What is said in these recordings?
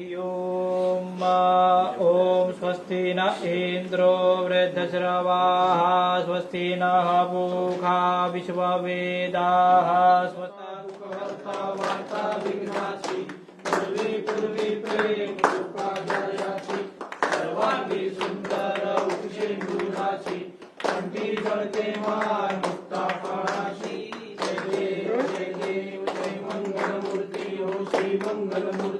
ओम ॐ स्वस्ति न इन्द्रो वृद्धश्रवाः स्वस्ति नः पूखा विश्ववेदाः स्वस्ता वार्ता कंठी जळते मान मुक्ता जय देव जय देव जय मंगलमूर्ती हो श्री मंगलमूर्ती।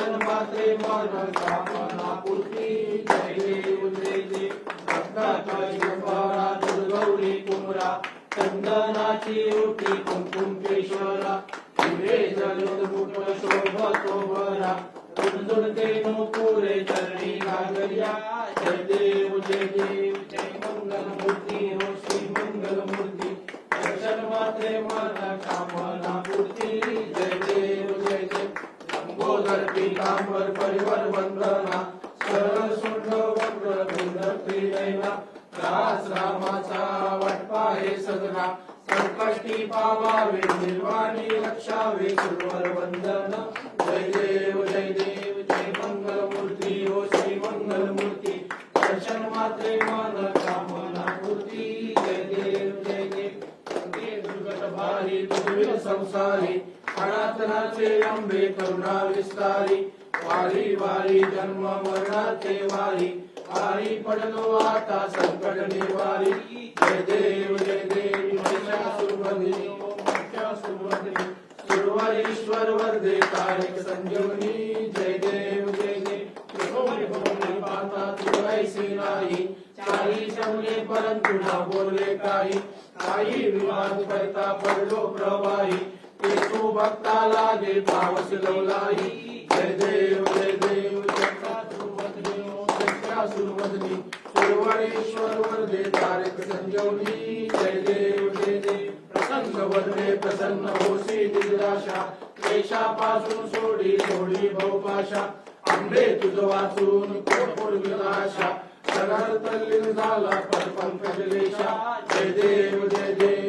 दर्शन पात्रे मन कामना पूर्ती जय देव भक्ताचा दुर्गौरी कुमरा चंदनाची उठी कुंकुम केशरा पुरे जलद शोभतो बरा दुर्दुर्गे पुरे चरणी गागर्या जय देव जय देव जय मंगल मूर्ती हो श्री मंगल मूर्ती दर्शन मात्रे मन कामना पूर्ती जय लंबोदर पीतांबर परिवर वंदना सरसुंड वक्र वृंद त्रिनयना दास रामाचा वाटपा हे सजना संकष्टी पावावे निर्वाणी रक्षावे सुरवर वंदन जय देव जय देव जय मंगल मूर्ती ओ श्री मंगल मूर्ती दर्शन मात्रे मन कामना पूर्ती जय देव जय देव दुर्गत भारी दुर्वीर संसारी शासनाचे अंबे करुणा विस्तारी वारी वारी जन्म मरणाचे वारी वारी पडलो आता संकट निवारी. जय देव जय देव महिषासुरमर्दिनी महिषासुरमर्दिनी सुरवरीश्वर वर्धे तारिक संजीवनी जय देव जय देव. त्रिभुवनी भुवनी पाहता तू ऐसी नाही काही शमले परंतु ना बोलले काही. काही विवाद करता पडलो प्रवाही. तू भक्ता लागे पावस लवलाई जय देव जय देव जटासुरमर्दिनी जटासुरमर्दिनी सुरवरीश्वर वर्धे तारिक संजीवनी जय देव जय देव प्रसन्न वरदे प्रसन्न होसी दिग्राशा क्लेशापासून सोडी सोडी भवपाशा आंबे तुझ वाचून कोपूर विलाशा. सगळ तल्लीन झाला पर पंकजलेशा जय देव जय देव.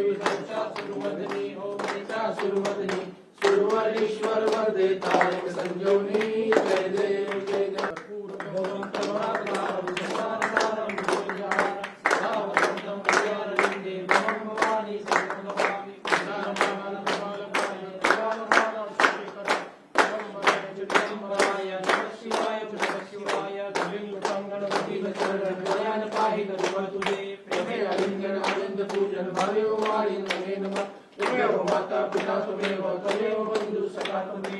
पूजन भावे वाळी नमे नमः त्वमेव माता पिता त्वमेव त्वमेव बंधु सखा त्वमेव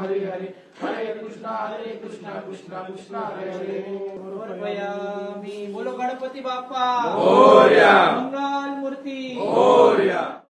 हरे हरे हरे कृष्ण हरे कृष्ण कृष्ण कृष्ण हरे हरे समर्पयामि बोलो गणपती बाप्पा. मंगल मूर्ती.